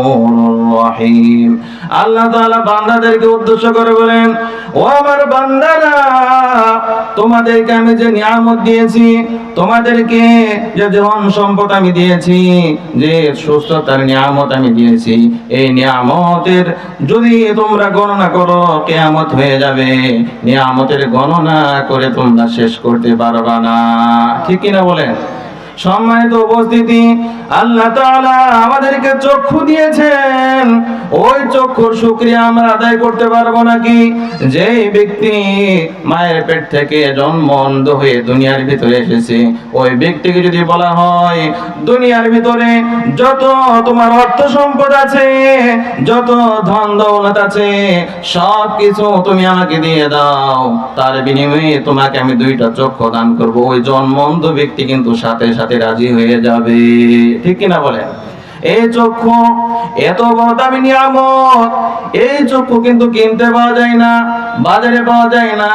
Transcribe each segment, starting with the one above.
রহিম। আল্লাহ তাআলা বান্দাদেরকে উদ্দেশ্য করে বলেন, ও আমার বান্দারা, তোমাদেরকে আমি যে নিয়ামত দিয়েছি, তোমাদেরকে যে ধন সম্পদ আমি দিয়েছি, যে সুস্থতার নিয়ামত আমি দিয়েছি, এই নিয়ামতের যদি তোমরা গণনা করো, কেয়ামত হয়ে যাবে। নিয়ামতের গণনা করে তোমরা শেষ করতে পারবা না। ঠিক কিনা বলেন? সম্মানিত উপস্থিতি, আল্লাহ তাআলা আমাদেরকে চক্ষু দিয়েছেন। ওই চক্ষুর শুকরিয়া আমরা আদায় করতে পারব নাকি? যেই ব্যক্তি মায়ের পেট থেকে জন্ম অন্ধ হয়ে দুনিয়ার ভিতরে এসেছে, ওই ব্যক্তিকে যদি বলা হয়, দুনিয়ার ভিতরে যত তোমার অর্থ সম্পদ আছে, যত ধন দৌলত আছে সব কিছু তুমি আমাকে দিয়ে দাও। তার বিনিময়ে তোমাকে আমি দুইটা চক্ষু দান করব। ওই জন্মন্ত ব্যক্তি কিন্তু সাথে সাথে রাজি হয়ে যাবে। ঠিক কিনা বলেন? এই চক্ষু, এত বড় দামি নিয়ামত, এই চক্ষু কিন্তু কিনতে পাওয়া যায় না। বাজারে পাওয়া যায় না,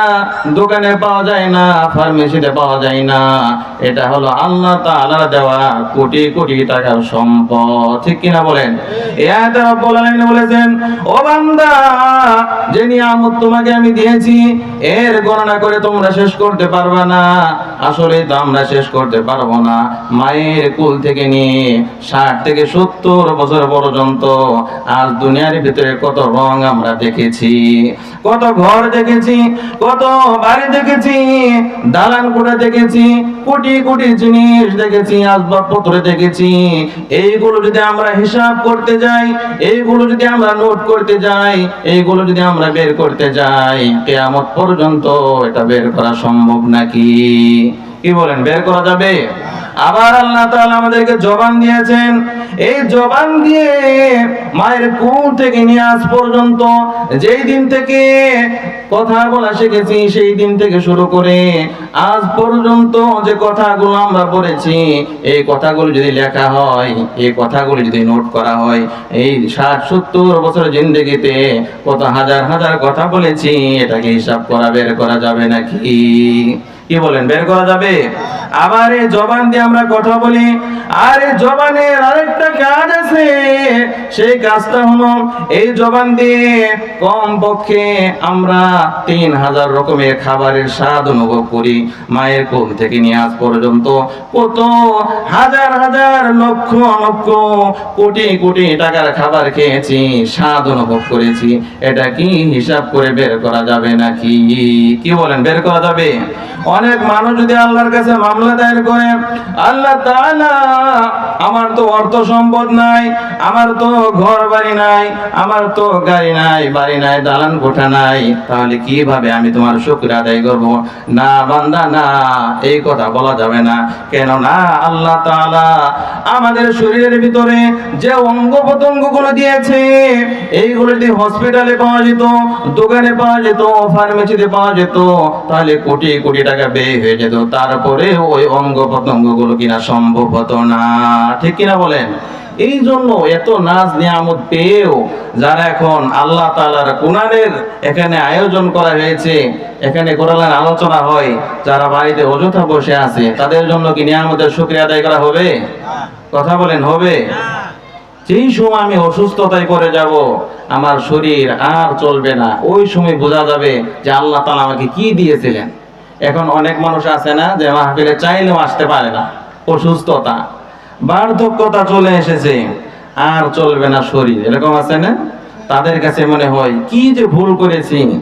দোকানে পাওয়া যায় না, ফার্মেসিতে পাওয়া যায় না। এটা হলো আল্লাহ তাআলার দেওয়া কোটি কোটি টাকার সম্পদ। ঠিক কিনা বলেন? এতে রব্বুল বলেছেন, ও বান্দা, যে নিয়ামত তোমাকে আমি দিয়েছি, এর গণনা করে তোমরা শেষ করতে পারবে না। আসলে তো আমরা শেষ করতে পারব না। মায়ের কুল থেকে নিয়ে ষাট থেকে সত্তর বছর পর্যন্ত আজ দুনিয়ার ভিতরে কত রং আমরা দেখেছি। কত ঘর দেখেছি, কত বাড়ি দেখেছি, দালান কোঠা দেখেছি, কোটি কোটি জিনিস দেখেছি, আসবাবপত্র দেখেছি। এইগুলো যদি আমরা হিসাব করতে যাই, এইগুলো যদি আমরা নোট করতে যাই, এইগুলো যদি আমরা বের করতে যাই, কেয়ামত পর্যন্ত এটা বের করা সম্ভব নাকি? কি বলেন, বের করা যাবে? আবার আল্লাহ তাআলা আমাদেরকে জবান দিয়েছেন। এই জবান দিয়ে মায়ের কোল থেকে নিয়ে আজ পর্যন্ত যেই দিন থেকে কথা বলা শিখেছি, সেই দিন থেকে শুরু করে আজ পর্যন্ত যে কথাগুলো আমরা পড়েছি, এই কথাগুলো যদি লেখা হয়, এই কথাগুলো যদি নোট করা হয়, এই ষাট, সত্তর বছর জিন্দগিতে কত হাজার হাজার কথা বলেছি, এটাকে হিসাব করা, বের করা যাবে নাকি? কি বলেন, বের করা যাবে? আবার এই জবান দিয়ে আমরা কথা বলি। আর এই জবানের আরেকটা কাজ আছে। সেই কাজটা হলো, এই জবান দিয়ে কম পক্ষে আমরা তিন হাজার রকমের খাবারের স্বাদ অনুভব করি মায়ের কোল থেকে নিয়ে আজ পর্যন্ত। কত হাজার হাজার লক্ষ লক্ষ কোটি কোটি টাকার খাবার খেয়েছি, স্বাদ অনুভব করেছি। এটা কি হিসাব করে বের করা যাবে নাকি? কি বলেন, বের করা যাবে? অনেক মানুষ যদি আল্লাহর কাছে মামলা দায়ের করে। আল্লাহ আমার তো অর্থ সম্পদ নাই, আমার তো ঘর বাড়ি নাই, আমার তো গাড়ি নাই, বাড়ি নাই, দালান কোঠা নাই। তাহলে কীভাবে আমি তোমার শুক্র আদায় করব? না বান্দা, না, এই কথা বলা যাবে না। কেন না আল্লাহ আমাদের শরীরের ভিতরে যে অঙ্গ প্রত্যঙ্গগুলো দিয়েছে, এইগুলো যদি হসপিটালে পাওয়া যেত, দোকানে পাওয়া যেত, ফার্মেসিতে পাওয়া যেত, তাহলে কোটি কোটি টাকা ব্যয় হয়ে যেত। তারপরে ওই অঙ্গ প্রত্যঙ্গগুলো কিনা সম্ভব হতো না। ঠিক কিনা বলেন? এই জন্য এত নাচ নিয়ামত পেয়েও যারা এখন আল্লাহ তাআলার কোরআনের এখানে আয়োজন করা হয়েছে, এখানে কোরআনের আলোচনা হয়, যারা বাড়িতে অযথা বসে আছে, তাদের জন্য কি নিয়ামতের শুকরিয়া আদায় করা হবে? কথা বলেন, হবে? যেই সময় আমি অসুস্থতায় পড়ে যাব, আমার শরীর আর চলবে না। ওই সময় বোঝা যাবে যে আল্লাহ তাআলা আমাকে কি দিয়েছিলেন। এখন অনেক মানুষ আছে না যে মাহফিলে চাইলেও আসতে পারে না। অসুস্থতা। বার্ধক্যতা চলে এসেছে। আর চলবে না শরীর। এরকম আছে না? তাদের কাছে মনে হয়, কি যে ভুল করেছি?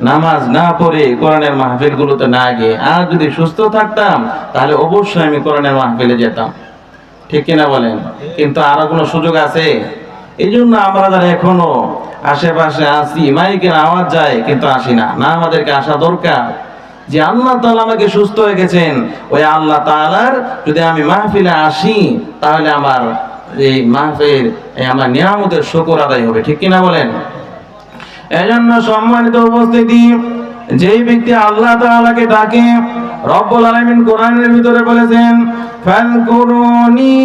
নামাজ না পড়ে কোরআনের মাহফিল গুলোতে না গিয়ে আর যদি সুস্থ থাকতাম, তাহলে অবশ্যই আমি কোরআনের মাহফিলে যেতাম। ঠিক কিনা বলেন? কিন্তু আরও কোনো সুযোগ আছে? এই জন্য আমরা যারা এখনও আশেপাশে আসি মাইকের আওয়াজ যায়, কিন্তু আসি না। না আমাদেরকে আসা দরকার। যে আল্লাহ তাআলা আমাকে সুস্থ হয়ে গেছেন, ওই আল্লাহ তাআলার যদি আমি মাহফিলে আসি, তাহলে আমার এই মাহফিল, এই আমার নিয়ামতের শুকর আদায় হবে। ঠিক কিনা বলেন? এজন্য সম্মানিত উপস্থিতি, যেই ব্যক্তি আল্লাহ তাআলাকে ডাকে রব্বুল আলামিন কোরআনের ভিতরে বলেছেন ফালকুরুনি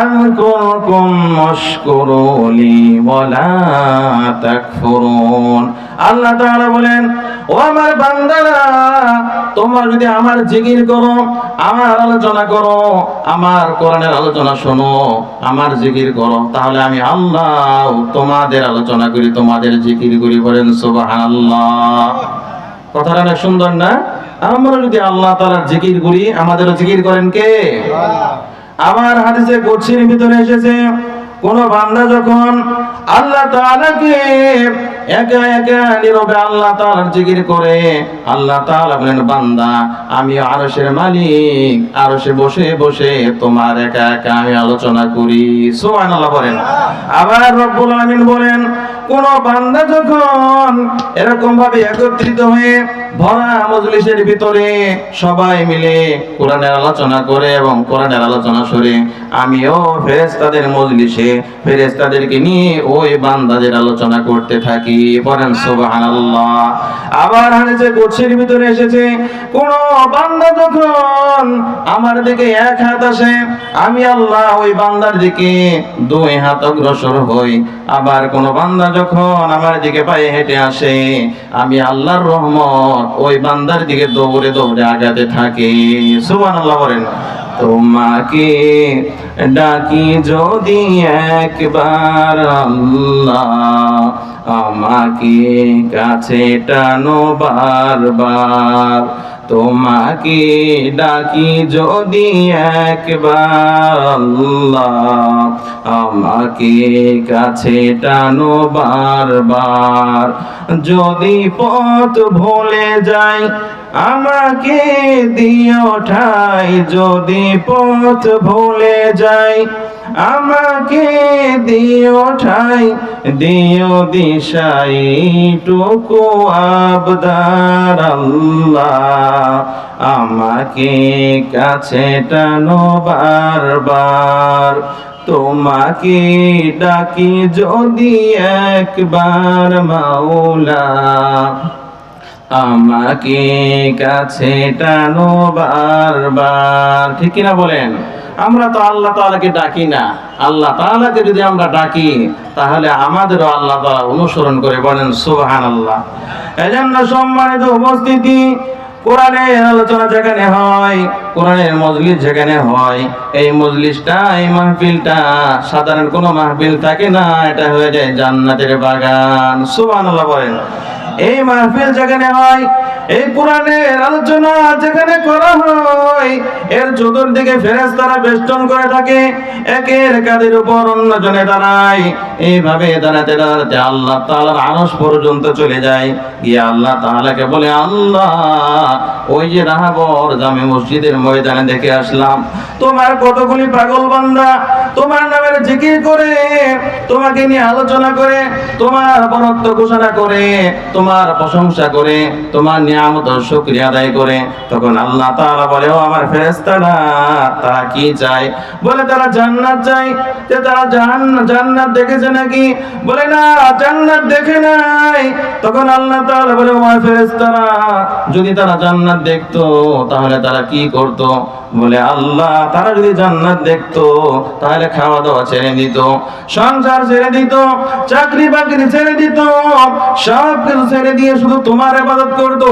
আযকুরকুম ওয়াশকুরুলি ওয়ালা তাকফুরুন। আল্লাহ তাআলা বলেন, ও আমার বান্দারা, তোমরা যদি আমার জিকির করো, আমার আলোচনা করো, আমার কোরআনের আলোচনা শোনো, আমার জিকির করো, তাহলে আমি আল্লাহ তোমাদের আলোচনা করি, তোমাদের জিকির করি বলেন সুবহানাল্লাহ। কথাটা অনেক সুন্দর না? আমরা যদি আল্লাহ তাআলার জিকির করি, আমাদেরও জিকির করেন কে? আমার হাদিসে কুদসির ভিতরে এসেছে, কোন বান্দা যখন আল্লাহ তাআলাকে একা একা নীরবে আল্লাহ জিকির করে, আল্লাহ তাআলা বলেন, বান্দা, আমি আরশের মালিক, আরশে বসে বসে তোমার একা একা আমি আলোচনা করি। সুবহানাল্লাহ বলেন। আবার রব্বুল আলামিন বলেন কোন বান্দা যখন এরকম ভাবে একত্রিত হয়ে ভরা মজলিসের ভিতরে সবাই মিলে কোরআনের আলোচনা করে এবং কোরআনের আলোচনা শুনে, আমিও ফেরেশতাদের মজলিসে ফেরেশতাদেরকে নিয়ে ওই বান্দাদের আলোচনা করতে থাকি। আবার হাদিসে ভিতরে এসেছে, কোন বান্দা যখন আমার দিকে এক হাত আসে, আমি আল্লাহ ওই বান্দার দিকে দুই হাত অগ্রসর হই। আবার কোন বান্দা যখন আমার দিকে পায়ে হেঁটে আসে, আমি আল্লাহর রহমত ওই বান্দার দিকে দৌড়ে দৌড়ে আগাতে থাকি। সুবহানাল্লাহ বলেন, তোমাকে ডাকি যদি একবার আল্লাহ আমাকে কাছে টানো বারবার তোমাকে ডাকি যদি একবার, আমাকে কাছে টানো বারবার। যদি পথ ভুলে যাই, আমাকে দিও ঠাই। যদি পথ ভুলে যাই আমাকে দিও ঠাই, দিও দিশাই, টুকু আবদার আমাকে কাছে টানো বারবার। তোমাকে ডাকি যদি একবার মাওলা। আমাকে কাছে টানো বারবার। ঠিক কিনা বলেন? আমরা তো আল্লাহ তাআলাকে ডাকি না। আল্লাহ তাআলাকে যদি আমরা ডাকি, তাহলে আমাদেরও আল্লাহ তাআলা অনুসরণ করে বলেন, সুবহানাল্লাহ। এজন্য সম্মানিত উপস্থিতি, কোরআনের আলোচনা যেখানে হয়, কোরআনের মজলিস যেখানে হয়, এই মজলিসটা এই মাহফিলটা। সাধারণ কোনো মাহফিল থাকে না, এটা হয়ে যায় জান্নাতের বাগান। সুবহানাল্লাহ বলেন। এই মাহফিল যেখানে হয় এই কোরআনের আলোচনা যেখানে করা হয়, এর চতুর্দিকে ফেরেশতারা বেষ্টন করে থাকে একের কাদের উপর অন্যজনে দাঁড়ায়। এইভাবে দাঁড়াতে দাঁড়াতে আল্লাহ তাআলার আরশ পর্যন্ত চলে যায়। গিয়ে আল্লাহ তাআলাকে বলে, আল্লাহ, ওই যে রাহাবর জামে মসজিদের ময়দানে দেখে আসলাম। তোমার কতগুলি পাগল বান্দা, তোমার নামের জিকির করে, তোমাকে নিয়ে আলোচনা করে, তোমার বরত্ব ঘোষণা করে, তোমার প্রশংসা করে, তোমার আমার তারা কি চায়? বলে, তারা জান্নাত তারা জান্নাত দেখেছে নাকি? বলে, না, জান্নাত দেখে নাই। তখন বলে আমার যদি তারা জান্নাত দেখতো, তাহলে তারা কি করত? বলে, আল্লাহ, তারা যদি জান্নাত দেখতো, তাহলে খাওয়া দাওয়া ছেড়ে দিত, সংসার ছেড়ে দিত চাকরি বাকরি ছেড়ে দিত সব কিছু ছেড়ে দিয়ে শুধু তোমার ইবাদত করত।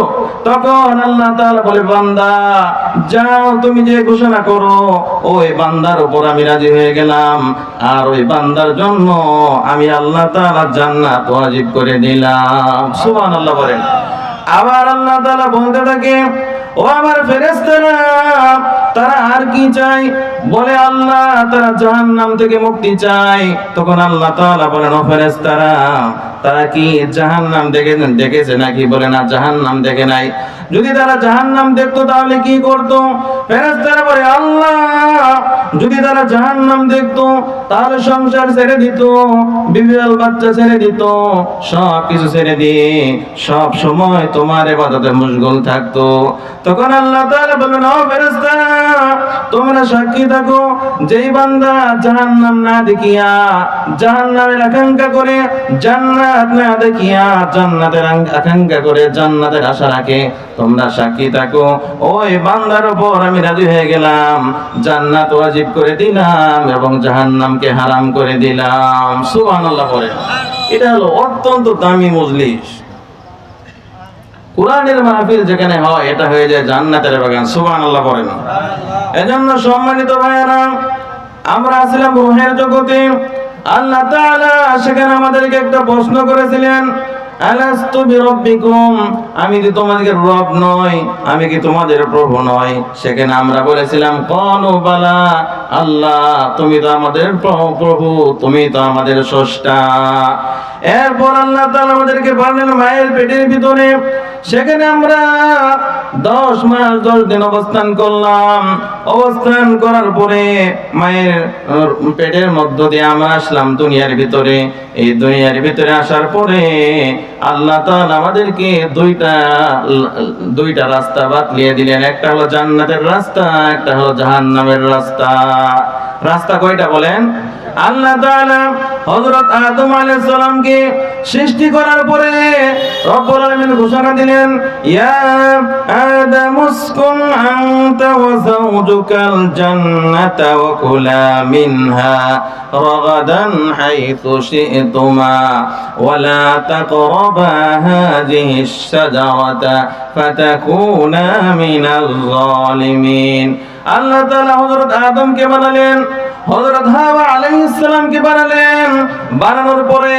তখন আল্লাহ বলে, বান্দা, যাও, তুমি যে ঘোষণা করো, ওই বান্দার উপর আমি রাজি হয়ে গেলাম, আর ওই বান্দার জন্য আমি আল্লাহ তালা জান্নাত ওয়াজিব করে দিলাম। সুবহানাল্লাহ বলেন। আবার আল্লাহ তাআলা বলতে থাকে ও আমার ফেরেশতারা, তারা আর কি চায়? বলে আল্লাহ, তারা জাহান নাম থেকে মুক্তি চায়। তখন আল্লাহ তাআলা বলেন, ও ফেরেস্তারা তারা কি জাহান নাম দেখে দেখেছে নাকি? বলে, না জাহান নাম দেখে নাই। যদি তারা জাহান নাম দেখতো, তাহলে কি করতো? ফেরেস্তারা বলে, আল্লাহ যদি তারা জাহান্নাম দেখতো তার সংসার ছেড়ে দিত বিবিয়াল বাচ্চা ছেড়ে দিত, সব কিছু ছেড়ে দিয়ে সব সময় তোমার এবাদতে মশগুল থাকতো। তখন আল্লাহ তাআলা বললেন, ও ফেরেশতা, তোমরা সাক্ষী থাকো, যেই বান্দা জাহান্নাম না দেখিয়া, জাহান্নামের আকাঙ্ক্ষা করে জান্নাত না দেখিয়া জান্নাতের আকাঙ্ক্ষা করে জান্নাতের আশা রাখে, তোমরা সাক্ষী থাকো। ওই বান্দার উপর আমি রাজি হয়ে গেলাম। জান্নাত ওয়াজিব করে দিলাম এবং জাহান্নামকে হারাম করে দিলাম। সুবহানাল্লাহ পড়ে। এটা হলো অত্যন্ত দামি মজলিস। কোরআনের মাহফিল যেখানে হয়, এটা হয়ে যায় জান্নাতের বাগান। সুবহানাল্লাহ পড়েন এজন্য সম্মানিত ভাইয়েরা, আমরা আসলাম রুহের জগতে। আল্লাহ তাআলা সেখানে আমাদেরকে একটা প্রশ্ন করেছিলেন আমি কি তোমাদেরকে রব নয় আমি কি তোমাদের প্রভু নয় সেখানে আমরা বলেছিলাম কনু বালা, আল্লাহ, তুমি তো আমাদের প্র- প্রভু, তুমি তো আমাদের স্রষ্টা। এরপর আল্লাহ তাআলা আমাদেরকে পারলেন মায়ের পেটের ভিতরে সেখানে আমরা দশ মাস, দশ দিন অবস্থান করলাম। অবস্থান করার পরে মায়ের পেটের মধ্য দিয়ে আমরা আসলাম দুনিয়ার ভিতরে। এই দুনিয়ার ভিতরে আসার পরে আল্লাহ আমাদেরকে দুইটা দুইটা রাস্তা বাতলিয়ে দিলেন। একটা হলো জান্নাতের রাস্তা, একটা হলো জাহান্নামের রাস্তা। রাস্তা কয়টা বলেন? আল্লাহ তাআলা হযরত আদম আলাইহিস সালামকে সৃষ্টি করার পরে রব্বুল আলামিন ঘোষণা দিলেন, ইয়া আদম কুলা মিনহা রাগাদান হাইথু শি'তুমা ওয়া লা ফাতাকুনা মিনাল যালিমিন। আল্লাহ তাআলা হযরত আদমকে বানালেন, হযরত হাওয়া আলাইহিস সালামকে বানালেন। বানানোর পরে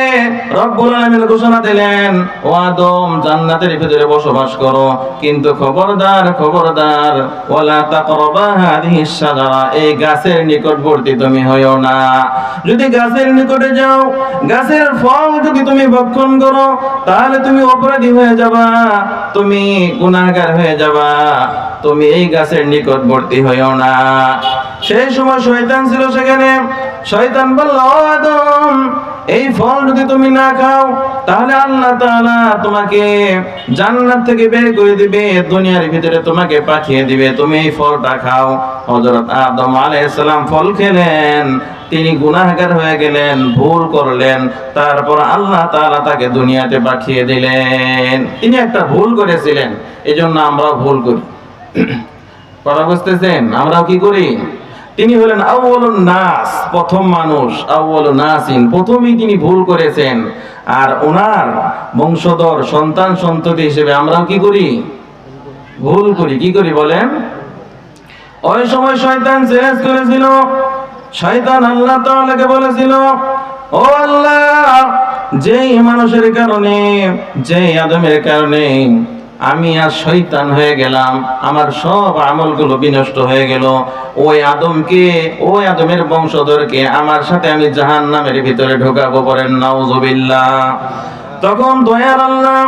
রব্বুল আলামিন ঘোষণা দিলেন, ও আদম, জান্নাতের ভিতরে বসবাস করো। কিন্তু খবরদার খবরদার, ওয়ালা তাকরাবা হাদিহি শাজারা এই গাছের নিকটবর্তী তুমি হইও না। যদি গাছের নিকটে যাও, গাছের ফল যদি তুমি ভক্ষণ করো, তাহলে তুমি অপরাধী হয়ে যাবা, তুমি গুনাহগার হয়ে যাবা, তুমি এই গাছের নিকটবর্তী হইও না। সেই সময় শয়তান ছিল সেখানে। শয়তান বলল আদম, এই ফল যদি তুমি না খাও, তাহলে আল্লাহ তাআলা তোমাকে জান্নাত থেকে বের করে দিবে, দুনিয়ার ভিতরে তোমাকে পাঠিয়ে দিবে। তুমি এই ফলটা খাও। হযরত আদম আলাইহিস সালাম ফল খেলেন, তিনি গুনাহগার হয়ে গেলেন, ভুল করলেন। তারপর আল্লাহ তাআলা তাকে দুনিয়াতে পাঠিয়ে দিলেন। তিনি একটা ভুল করেছিলেন, এজন্য আমরা ভুল করি। কথা বুঝতেছেন? আমরাও কি করি? তিনি হলেন আউ্বালুন নাস, প্রথম মানুষ আউ্বালুন নাসিন। প্রথমেই তিনি ভুল করেছেন। আর ওনার বংশধর, সন্তান সন্ততি হিসেবে আমরাও কি করি? ভুল করি। কি করি বলেন? ওই সময় শয়তান চ্যালেঞ্জ করেছিল। শয়তান আল্লাহ তাআলাকে বলেছিল, ও আল্লাহ, যেই মানুষের কারণে, যেই আদমের কারণে আমি আর শৈতান হয়ে গেলাম, আমার সব আমলগুলো বিনষ্ট হয়ে গেল। ওই আদমকে, ওই আদমের বংশধরকে আমার সাথে আমি জাহান্নামের ভিতরে ঢোকাবো পড়েন নাউজুবিল্লাহ। তখন দয়ার আল্লাহ,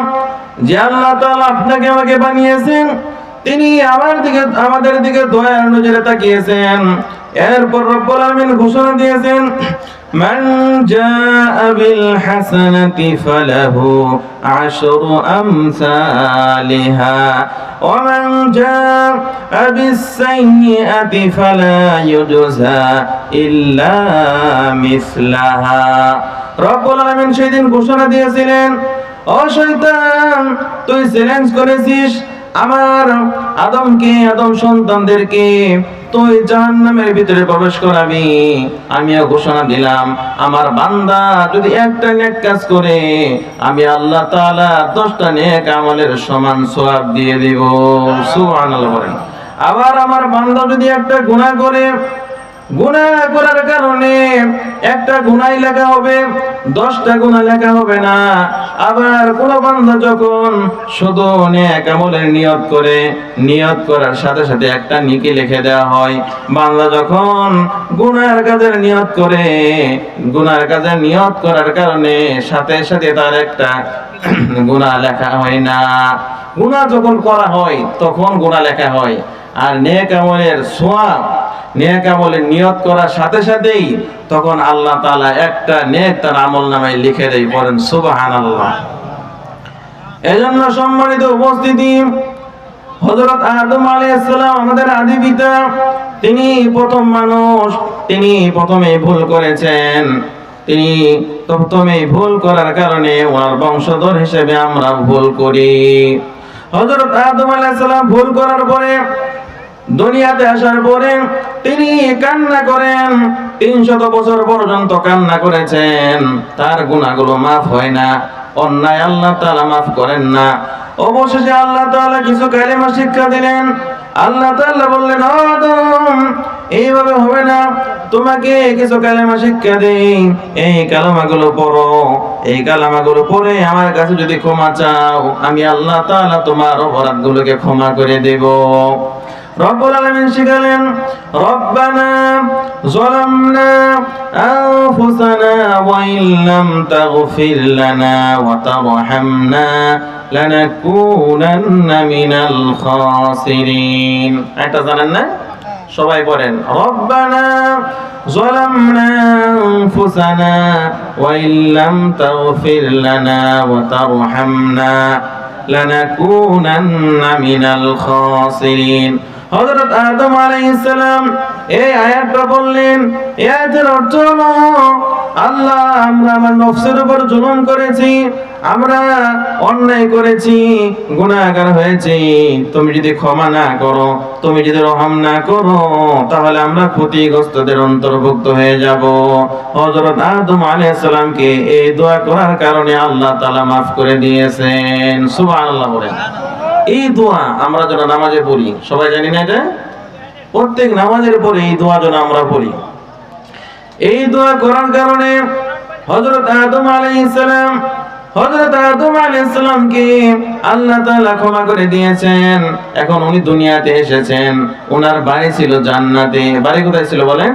যে আল্লাহ তাআলা আপনাকে আমাকে বানিয়েছেন, তিনি আমার দিকে, আমাদের দিকে দয়ার নজরে তাকিয়েছেন। এরপর রব্বুল আলামিন ঘোষণা দিয়েছেন, মান জাআ বিল হাসানাতি ফালাহু আশরু আমসালিহা, ওয়া মান জাআ বিস সাইয়্যাতি ফালা ইউজজা ইল্লা মিসলাহা। রব্বুল আলামিন সেদিন ঘোষণা দিয়েছিলেন, ও শয়তান, তুই চ্যালেঞ্জ করেছিস আমার আদমকে, আদম সন্তানদেরকে আমিও ঘোষণা দিলাম। আমার বান্দা যদি একটা নেক কাজ করে, আমি আল্লাহ তাআলা দশটা নেক আমলের সমান দিয়ে আবার আমার বান্দা যদি একটা গুণা করে গুনাহ করার কারণে একটা গুনাহ লেখা হবে, দশটা গুনাহ লেখা হবে না। আবার কোন বান্দা যখন শুধু নেক আমলের নিয়ত করে, নিয়ত করার সাথে সাথে একটা নিকি লিখে দেওয়া হয়, বান্দা যখন গুনার কাজের নিয়ত করে গুনার কাজের নিয়ত করার কারণে সাথে সাথে তার একটা গুনাহ লেখা হয় না। গুনাহ যখন করা হয়, তখন গুনাহ লেখা হয়। আর নেক আমলের সোয়াব নেক আমলের নিয়ত করার সাথে সাথেই তখন আল্লাহ তাআলা একটা নেক তার আমল নামায় লিখে দেয় পড়েন সুবহানাল্লাহ। এজন্য সম্মানিত উপস্থিতি, হযরত আদম আলাইহিস সালাম আমাদের আদি পিতা তিনি প্রথম মানুষ, তিনি প্রথমে ভুল করেছেন। তিনি প্রথমে ভুল করার কারণে ওনার বংশধর হিসেবে আমরা ভুল করি। হযরত আদম আলাইহিস সালাম ভুল করার পরে দুনিয়াতে আসার পরে তিনি কান্না করেন। তিনশত বছর পর্যন্ত কান্না করেছেন। তার গুণাগুলো মাফ হয় না। অন্যায় আল্লাহ তাআলা মাফ করেন না। অবশেষে আল্লাহ তাআলা কিছু কালেমা শিক্ষা দিলেন। আল্লাহ তাআলা বললেন, "ও আদম, এইভাবে হবে না। তোমাকে কিছু কালেমা শিক্ষা দেই। এই কালামাগুলো পড়ো। এই কালামাগুলো পড়ে আমার কাছে যদি ক্ষমা চাও, আমি আল্লাহ তাআলা তোমার অপরাধগুলোকে ক্ষমা করে দেব। রব্বুল আলামিন শিখালেন, রব্বানা যালামনা আনফুসানা ওয়া ইল্লাম তাগফির লানা ওয়া তারহামনা লানাকুনান্না মিনাল খাসিরিন। এটা জানেন না? সবাই পড়েন, রব্বানা আনফুসানা ওয়া ইল্লাম তাগফির লানা ওয়া তারহামনা লানাকুনান্না মিনাল খাসিরিন। হযরত আদম আলাইহিস সালাম এই আয়াতটা বললেন এই অর্থ হলো, আল্লাহ, আমরা আমার নফসের উপর জুলুম করেছি, আমরা অন্যায় করেছি, গুনাহগার হয়েছি। তুমি যদি ক্ষমা না করো, তুমি যদি রহম না করো, তাহলে আমরা ক্ষতিগ্রস্তদের অন্তর্ভুক্ত হয়ে যাব। হযরত আদম আলাইহিস সালামকে এই দোয়া করার কারণে আল্লাহ তাআলা মাফ করে দিয়েছেন। সুবহানাল্লাহ বলেন। এই দোয়া আমরা যেন নামাজে পড়ি। সবাই জানি না এটা? প্রত্যেক নামাজের পরে এই দোয়া যেন আমরা পড়ি। এই দোয়া করার কারণে হজরত আদম আলাইহিস সালাম, হযরত আদম আলাইহিস সালামকে আল্লাহ তাআলা ক্ষমা করে দিয়েছেন। এখন উনি দুনিয়াতে এসেছেন। ওনার বাড়ি ছিল জান্নাতে। বাড়ি কোথায় ছিল বলেন?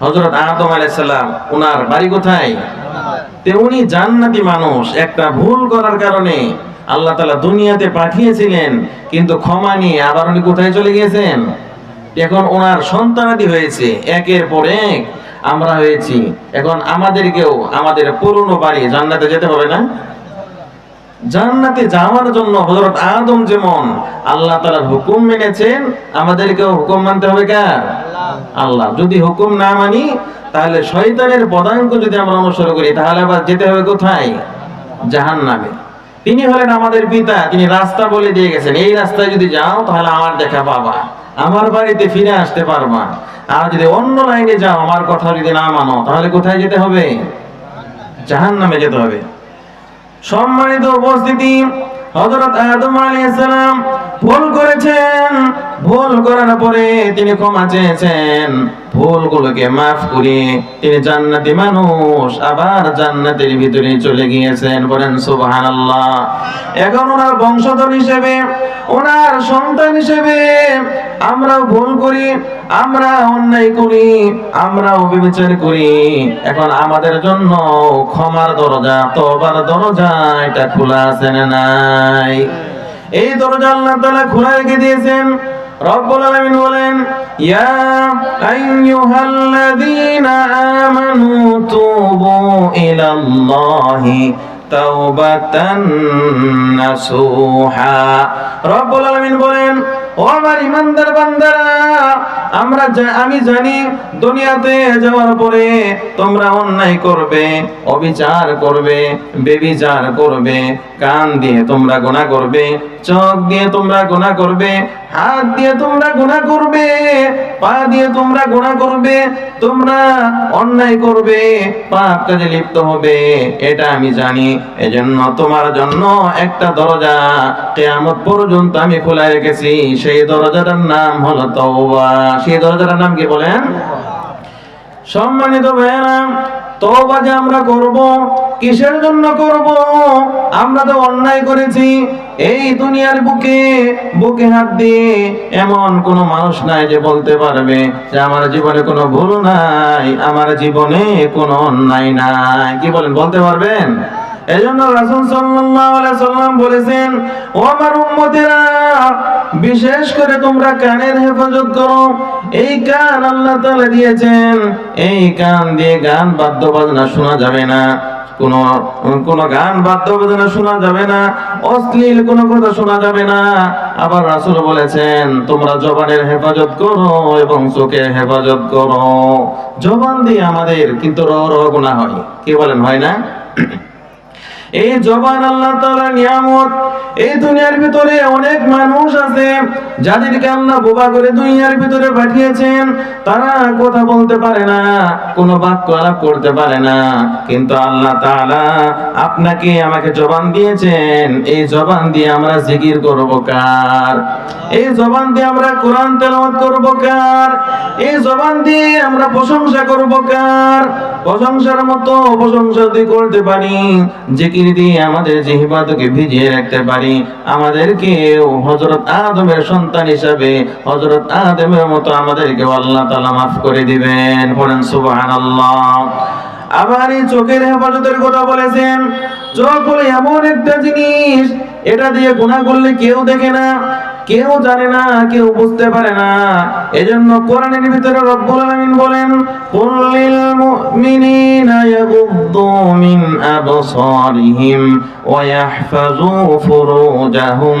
হযরত আদম আলাইহিস সালাম। ওনার বাড়ি কোথায়? তে উনি জান্নাতি মানুষ। একটা ভুল করার কারণে আল্লাহ তালা দুনিয়াতে পাঠিয়েছিলেন, কিন্তু ক্ষমা নিয়ে আবার উনি কোথায় চলে গিয়েছেন? এখন ওনার সন্তানাদি হয়েছে, একের পর এক আমরা হয়েছি। এখন আমাদেরকেও আমাদের পুরনো বাড়ি জান্নাতে যেতে হবে না? জান্নাতে যাওয়ার জন্য হযরত আদম যেমন আল্লাহ তাআলার হুকুম মেনেছেন, আমাদেরকেও হুকুম মানতে হবে কার? আল্লাহ। যদি হুকুম না মানি, তাহলে শয়তানের পদাঙ্ক যদি আমরা অনুসরণ করি, তাহলে আবার যেতে হবে কোথায়? জাহান্নামে। তিনি হলেন আমাদের পিতা, তিনি রাস্তা বলে দিয়ে গেছেন। এই রাস্তায় যদি যাও, তাহলে আমার দেখা পাবা। আমার বাড়িতে ফিরে আসতে পারবা। আর যদি অন্য লাইনে যাও, আমার কথা যদি না মানো, তাহলে কোথায় যেতে হবে? জাহান নামে যেতে হবে। সম্মানিত উপস্থিতি হজরত আদম আলাইহিস সালাম ভুল করেছেন, ভুল করার পরে তিনি ক্ষমা চেয়েছেন। ভুলগুলোকে মাফ করে তিনি জান্নাতি মানুষ, আবার জান্নাতের ভিতরে চলে গিয়েছেন বলেন সুবহানাল্লাহ। এখন ওনার বংশধর হিসেবে, ওনার সন্তান হিসেবে আমরা ভুল করি, আমরা অন্যায় করি আমরা অবিচার করি। এখন আমাদের জন্য ক্ষমার দরজা তবার দরজা, এটা খোলা আছে না নাই? এই দরজা আল্লাহ তাআলা খোলা রেখে দিয়েছেন। রব্বুল আলামিন বলেন, ইয়া আইয়ুহাল্লাযীনা আমানু তুবু ইলাল্লাহি তাওবাতান নাসুহা। রব্বুল আলামিন বলেন আমার আমরা আমি জানি দুনিয়াতে যাওয়ার পরে তোমরা অন্যায় করবে, অবিচার করবে, বেবিচার করবে, কান দিয়ে তোমরা গোনা করবে, চোখ দিয়ে তোমরা গোনা করবে, হাত দিয়ে তোমরা গুনাহ করবে, পা দিয়ে তোমরা গোনা করবে, তোমরা অন্যায় করবে, পাপ কাজে লিপ্ত হবে, এটা আমি জানি। এজন্য তোমার জন্য একটা দরজা কিয়ামত পর্যন্ত আমি খোলা রেখেছি। সেই দরজাটার নাম হলো তওবা। সেই দরজাটার নাম কি বলেন? সম্মানিত ভাইয়েরা, তওবা যে আমরা করব, কিসের জন্য করব? আমরা তো অন্যায় করেছি। এই দুনিয়ার বুকে বুকে হাত দিয়ে এমন কোন মানুষ নাই যে বলতে পারবে যে আমার জীবনে কোনো ভুল নাই, আমার জীবনে কোনো অন্যায় নাই। কি বলেন, বলতে পারবেন? এজন্য রাসূল সাল্লাল্লাহু আলাইহি সাল্লাম বলেছেন, ও আমার উম্মতেরা, বিশেষ করে তোমরা কানের হেফাজত করো। এই কান আল্লাহ তাআলা দিয়েছেন। এই কান দিয়ে গান বাদ্য বাজনা শোনা যাবে না। কোনো কোনো গান বাদ্যবাদনা শোনা যাবে না। অশ্লীল কোনো কথা শোনা যাবে না। আবার রাসূল বলেছেন, তোমরা জবানের হেফাজত করো এবং চোখের হেফাজত করো। জবান দিয়ে আমাদের কিন্তু রহ রহ গুনাহ হয়। কি বলেন, হয় না? এই জবান আল্লাহ তাআলা নিয়ামত। এই দুনিয়ার ভিতরে অনেক মানুষ আছে, যাদেরকে আল্লাহ বোবা করে দুনিয়ার ভিতরে পাঠিয়েছেন। তারা কথা বলতে পারে না, কোনো বাক্য আলাপ করতে পারে না। কিন্তু আল্লাহ তাআলা আপনাকে আমাকে জবান দিয়েছেন। এই জবান দিয়ে আমরা জিকির করব কার? এই জবান দিয়ে আমরা কোরআন তেলাওয়াত করব কার? এই জবান দিয়ে আমরা প্রশংসা করব কার? প্রশংসার মতো প্রশংসা যদি করতে পারি, জিকির দিয়ে আমাদের জিহবাতকে ভিজিয়ে রাখতে পারি, আমাদেরকে হজরত আদমের সন্তান হিসাবে হজরত আদমের মতো আমাদেরকে আল্লাহ তালা মাফ করে দিবেন। বলেন সুবহানাল্লাহ। আবার এই চোখের হেফাজতের কথা বলেছেন, চোখ হলো এমন একটা জিনিস, এটা দিয়ে গুণা করলে কেউ দেখে না। কেউ জানে না, কেউ বুঝতে পারে না। এজন্য কোরআনের ভিতরে রব্বুল আলামিন বলেন কুল্লিল মুমিনিনা ইয়াগুদ্দু মিন আবসারিহিম ওয়া ইয়াহফাজু ফুরুজাহুম,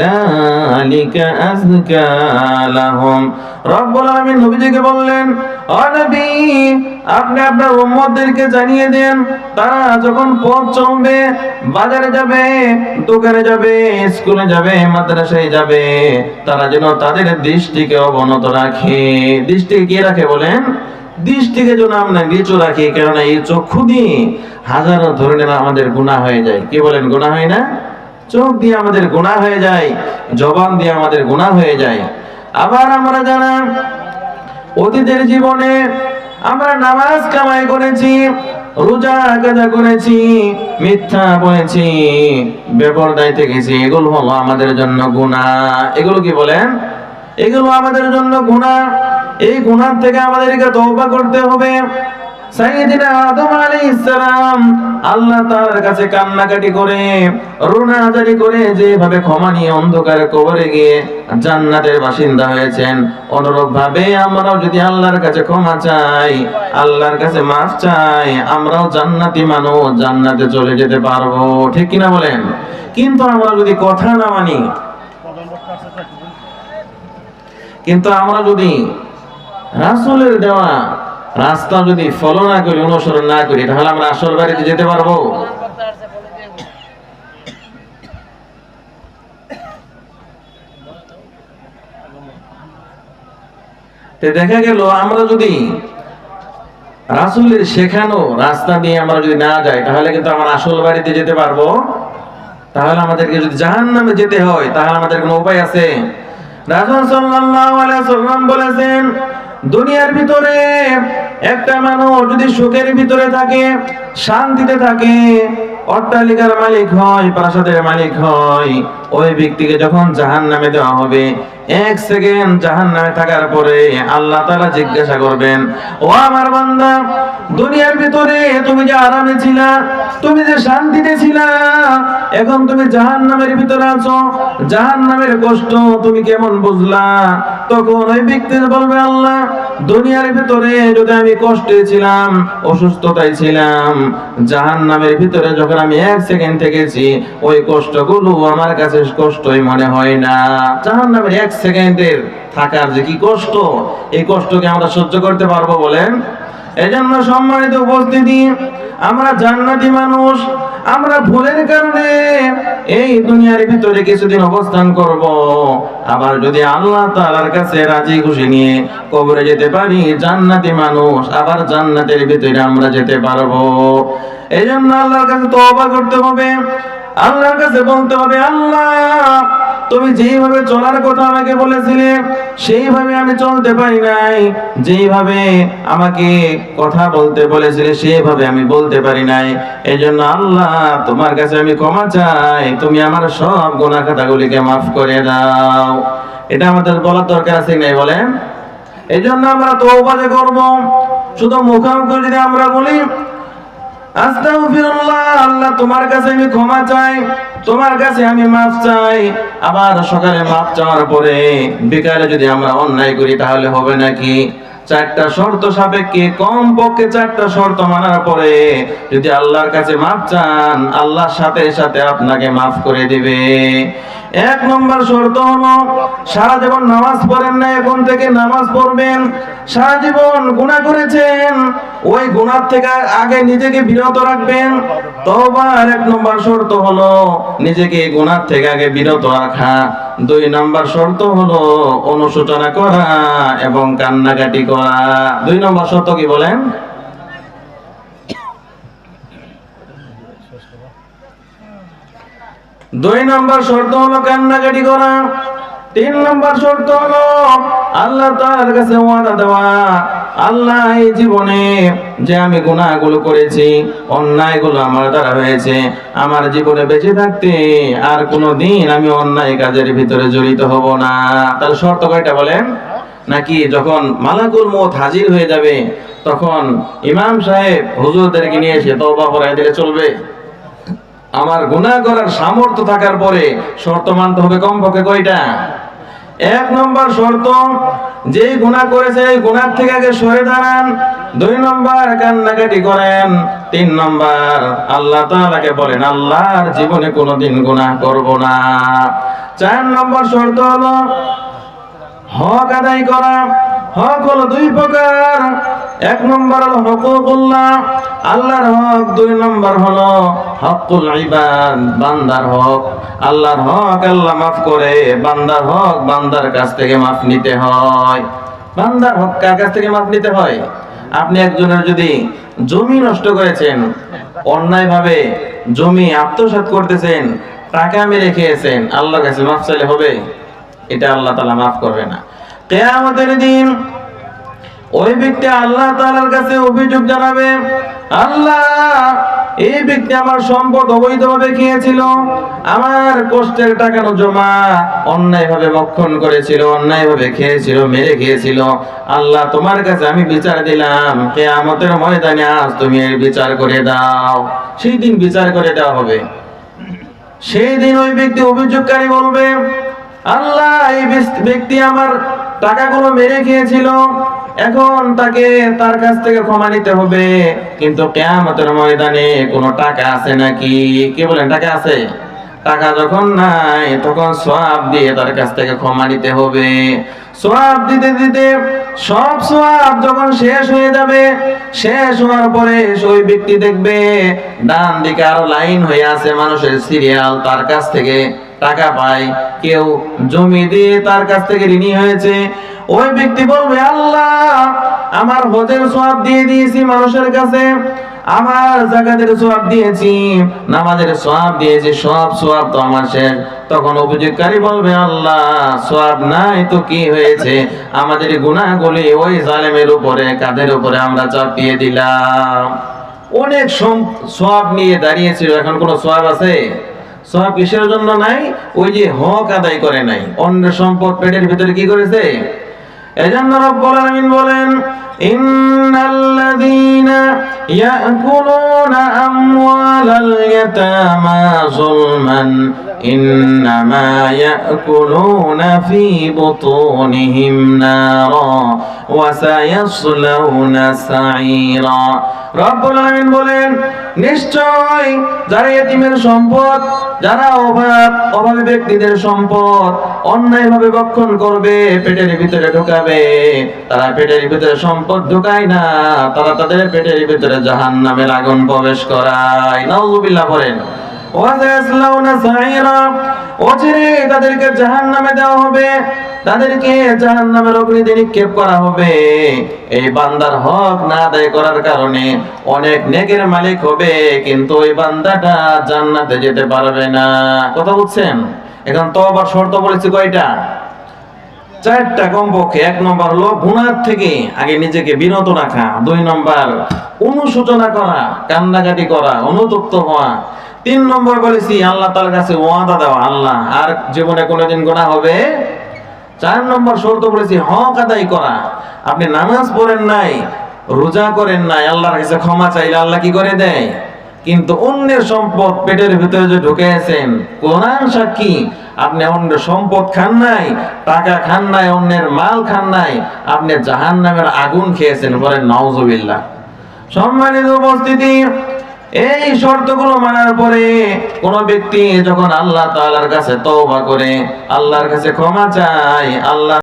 যালিকা আযকা লাহুম। রব্বুল আলামিন নবীজিকে বললেন, ও নবী, আপনি আপনার উম্মতদেরকে জানিয়ে দেন, তারা যখন পথ চলবে, বাজারে যাবে, দোকানে যাবে, স্কুলে যাবে, মাদ্রাসায় যাবে তারা যেন তাদের দৃষ্টিকে অবনত রাখে। দৃষ্টি কে রাখে বলেন? দৃষ্টিকে যেন আমরা নিচু রাখি। কেননা এই চক্ষু দিয়ে হাজারো ধরনের আমাদের গুণা হয়ে যায়। কি বলেন গুণা হয় না? চোখ দিয়ে আমাদের গুণা হয়ে যায়। জবান দিয়ে আমাদের গুণা হয়ে যায়। আবার আমরা জানা, অতীতের জীবনে আমরা নামাজ কামাই করেছি। রোজা গাজা করেছি, মিথ্যা বলেছি বেপরদায় থেকেছি। এগুলো হলো আমাদের জন্য গুনাহ। এগুলো কি বলেন? এগুলো আমাদের জন্য গুণা এই গুণার থেকে আমাদেরকে তওবা করতে হবে। আদম আল্লাহ কাছে কান্নাকাটি করে করে যেভাবে ক্ষমা নিয়ে অন্ধকারে গিয়ে জান্নাতের বাসিন্দা হয়েছেন। অনুরূপ ভাবে আমরাও যদি আল্লাহর কাছে ক্ষমা চাই, আল্লাহর কাছে চাই, আমরাও জান্নাতি মানুষ, জান্নাতে চলে যেতে পারব। ঠিক কিনা বলেন? কিন্তু আমরা যদি কথা না মানি, কিন্তু আমরা যদি রাসূলের দেওয়া রাস্তা যদি ফলো না করি, অনুসরণ না করি, তাহলে আমরা আসল বাড়িতে যেতে পারব? দেখা গেল, আমরা যদি রাসূলের শেখানো রাস্তা দিয়ে আমরা যদি না যাই, তাহলে কিন্তু আমরা আসল বাড়িতে যেতে পারব। তাহলে আমাদেরকে যদি জাহান্নামে যেতে হয়, তাহলে আমাদের কোনো উপায় আছে? রাসূল সাল্লাম বলেছেন দুনিয়ার ভিতরে একটা মানুষ যদি সুখের ভিতরে থাকে, শান্তিতে থাকে, অট্টালিকার মালিক হয়, প্রাসাদের মালিক হয়, ওই ব্যক্তিকে যখন জাহান নামে দেওয়া হবে এক সেকেন্ড জাহান নামে থাকার পরে আল্লাহ তাআলা জিজ্ঞাসা করবেন, ও আমার বান্দা, দুনিয়ার ভিতরে তুমি যে আরামে ছিলা, তুমি যে শান্তিতে ছিলা, এখন তুমি জাহান নামের ভিতরে আছো জাহান নামের কষ্ট তুমি কেমন বুঝলা? তখন ওই ব্যক্তি বলবে, আল্লাহ, দুনিয়ার ভিতরে যদি আমি কষ্টে ছিলাম, অসুস্থতায় ছিলাম জাহান নামের ভিতরে যখন আমি এক সেকেন্ড থেকেছি, ওই কষ্টগুলো আমার কাছে কষ্টই মনে হয় না। জাহান নামের এক সেকেন্ডের থাকার যে কি কষ্ট, এই কষ্টকে আমরা সহ্য করতে পারব বলেন। এজন্য সম্মানিত উপস্থিতি, আমরা জান্নাতি মানুষ, আমরা ভুলের কারণে এই দুনিয়ার ভিতরে কিছুদিন অবস্থান করব। আবার যদি আল্লাহ তাআলার কাছে রাজি খুশি নিয়ে কবরে যেতে পারি, জান্নাতি মানুষ আবার জান্নাতের ভিতরে আমরা যেতে পারব। এই জন্য আল্লাহর কাছে তওবা করতে হবে, আল্লাহর কাছে বলতে হবে, আল্লাহ তুমি যেইভাবে চলার কথা আমাকে বলেছিলে, সেইভাবে আমি চলতে পারি নাই। যেইভাবে আমাকে কথা বলতে বলেছিলে, সেইভাবে আমি বলতে পারি নাই। এই জন্য আল্লাহ, তোমার কাছে আমি ক্ষমা চাই। তুমি আমার সব গুনাহ খাতাগুলিকে মাফ করে দাও। এটা আমাদের বলার দরকার আছে নাই বলেন? এই জন্য আমরা তো করব। শুধু মুখামুখি যদি আমরা বলি তোমার কাছে আমি চাই আবার সকালে চাওয়ার পরে বিকালে যদি আমরা অন্যায় করি, তাহলে হবে নাকি? চারটা শর্ত সাপেক্ষে কম পক্ষে চারটা শর্ত মানার পরে যদি আল্লাহর কাছে মাফ চান, আল্লাহর সাথে সাথে আপনাকে মাফ করে দিবে। এক নম্বর শর্ত হলো, সারা জীবন নামাজ পড়েন না, এখন থেকে নামাজ পড়বেন। সারা জীবন গুনাহ করেছেন, ওই গুনার থেকে আগে নিজেকে বিরত রাখবেন। তবার এক নম্বর শর্ত হলো, নিজেকে গুনার থেকে আগে বিরত রাখা। দুই নম্বর শর্ত হলো, অনুশোচনা করা এবং কান্নাকাটি করা। দুই নম্বর শর্ত কি বলেন? দুই নম্বর শর্ত হলো কান্নাকাটি করা। তিন নম্বর শর্ত হলো আল্লাহ তার কাছে ওয়াদা দেওয়া। আল্লাহ এই জীবনে যে আমি গুনাহগুলো করেছি, অন্যায়গুলো আমার দ্বারা হয়েছে, আমার জীবনে বেঁচে থাকতে আর কোনো দিন আমি অন্যায় কাজের ভিতরে জড়িত হব না। তাহলে শর্ত কয়টা বলেন? নাকি যখন মালাকুল মত হাজির হয়ে যাবে, তখন ইমাম সাহেব হুজুরদেরকে নিয়ে এসে তওবা পড়ায় দিলে চলবে? আমার গুনাহ করার সামর্থ্য থাকার পরে শর্ত মানতে হবে কমপক্ষে কয়টা? এক নম্বর শর্ত যে গুনাহ করেছে এই গুনাহ থেকে আগে সরে দাঁড়ান। দুই নম্বর, কান্নাকাটি করেন। তিন নম্বর, আল্লাহ তাআলাকে বলেন, আল্লাহর জীবনে কোনোদিন গুনাহ করব না। চার নম্বর শর্ত হলো, হক আদায় করা। হক হলো দুই প্রকার। এক নম্বর হলো হকুকুল্লাহ, আল্লাহর হক। দুই নম্বর হলো হকুল ইবাদ, বান্দার হক। আল্লাহর হক আল্লাহ মাফ করে, বান্দার হক বান্দার কাছ থেকে মাফ নিতে হয়। বান্দার হক কার কাছ থেকে মাফ নিতে হয়? আপনি একজনের যদি জমি নষ্ট করেছেন, অন্যায়ভাবে জমি আত্মসাৎ করতেছেন, টাকা মেরে খেয়েছেন, আল্লাহর কাছে মাফ চাইলে হবে? এটা আল্লাহ তালা মাফ করবে না। কেয়ামতের দিন ওই ব্যক্তি আল্লাহ তাআলার কাছে অভিযোগ জানাবে, আল্লাহ, এই ব্যক্তি আমার সম্পদ অবৈধভাবে খেয়েছিল, আমার কষ্টের টাকানো জমা অন্যায়ভাবে ভক্ষণ করেছিল, অন্যায়ভাবে খেয়েছিল, মেরে খেয়েছিল। আল্লাহ, তোমার কাছে আমি বিচার দিলাম। কেয়ামতের ময়দানে আজ তুমি এর বিচার করে দাও। সেই দিন বিচার করে দেওয়া হবে। সেই দিন ওই ব্যক্তি অভিযোগকারী বলবে, আল্লাহ, এই ব্যক্তি আমার টাকাগুলো মেরে খেয়েছিল। এখন তাকে তার কাছ থেকে ক্ষমা নিতে হবে। কিন্তু কেয়ামতের ময়দানে কোনো টাকা আছে নাকি? কি বলেন, টাকা আছে? টাকা যখন নাই, তখন সব দিয়ে তার কাছ থেকে ক্ষমা নিতে হবে। সব দিতে দিতে সব সব যখন শেষ হয়ে যাবে, শেষ হওয়ার পরে ওই ব্যক্তি দেখবে, ডান দিকে আরও লাইন হয়ে আছে মানুষের সিরিয়াল তার কাছ থেকে। টাকা পায়। কেউ জমি দিয়ে তার কাছ থেকে ঋণী হয়েছে। ওই ব্যক্তি বলবে, আল্লাহ, আমার হজের সওয়াব দিয়ে দিয়েছি মানুষের কাছে। আমার জাকাতের সওয়াব দিয়েছি। নামাজের সওয়াব দিয়েছি। সব সওয়াব তো আমার শেষ। তখন অভিযোগকারী বলবে, আল্লাহ, সওয়াব নাই তো কি হয়েছে? আমাদের গুনাহগুলি ওই জালেমের উপরে, কাদের উপরে আমরা চাপিয়ে দিলাম? অনেক সওয়াব নিয়ে দাঁড়িয়েছিল। এখন কোনো সওয়াব আছে? সব কিসের জন্য নাই? ওই যে হক আদায় করে নাই। অন্য সম্পদ পেটের ভিতরে কি করেছে? এজন্য রব আলামিন বলেন আমওয়ালাল ইয়াতামা যুলমান, ইন্নামা ইয়াকুলুনা ফি বুতুনিহিম নারা, ওয়া সায়াসলাউনা সাঈরা। রব্বুল আলামিন বলেন, নিশ্চয় যারা এতিমের সম্পদ, যারা অভাব, অভাবী ব্যক্তিদের সম্পদ অন্যায়ভাবে ভক্ষণ করবে, পেটের ভিতরে ঢোকাবে, তারা পেটের ভিতরে সম্পদ ঢোকায় না, তারা তাদের পেটের ভিতরে জাহান্নামের আগুন প্রবেশ করায়। অগ্নিতে নিক্ষেপ করা হবে। এই বান্দার হক না করার কারণে অনেক মালিক হবে, কিন্তু ওই বান্দাটা জান্নাতে যেতে পারবে না। কথা বুঝছেন? এখন তো আবার শর্ত বলেছি কয়টা? চারটা কমপক্ষে এক নম্বর হলো গুণার থেকে আগে নিজেকে বিরত রাখা। দুই নম্বর, অনুশোচনা করা কান্নাকাটি করা, অনুতপ্ত হওয়া। তিন নম্বর বলেছি, আল্লাহ তার কাছে ওয়াদা দেওয়া, আল্লাহ। আর জীবনে কোনোদিন গোনা হবে? চার নম্বর শর্ত বলেছি, হক আদায় করা। আপনি নামাজ পড়েন নাই, রোজা করেন নাই, আল্লাহর কাছে ক্ষমা চাইলে আল্লাহ কি করে দেয়? কিন্তু অন্যের সম্পদ পেটের ভিতরে যে ঢুকেছেন কোরআন সাক্ষী, আপনি অন্যের সম্পদ খান নাই, টাকা খান নাই, অন্যের মাল খান নাই, আপনি জাহান নামের আগুন খেয়েছেন বলেন নওজবিল্লাহ সম্মানিত উপস্থিতি, এই শর্তগুলো মানার পরে কোন ব্যক্তি যখন আল্লাহ তাআলার কাছে তওবা করে, আল্লাহর কাছে ক্ষমা চায়, আল্লাহ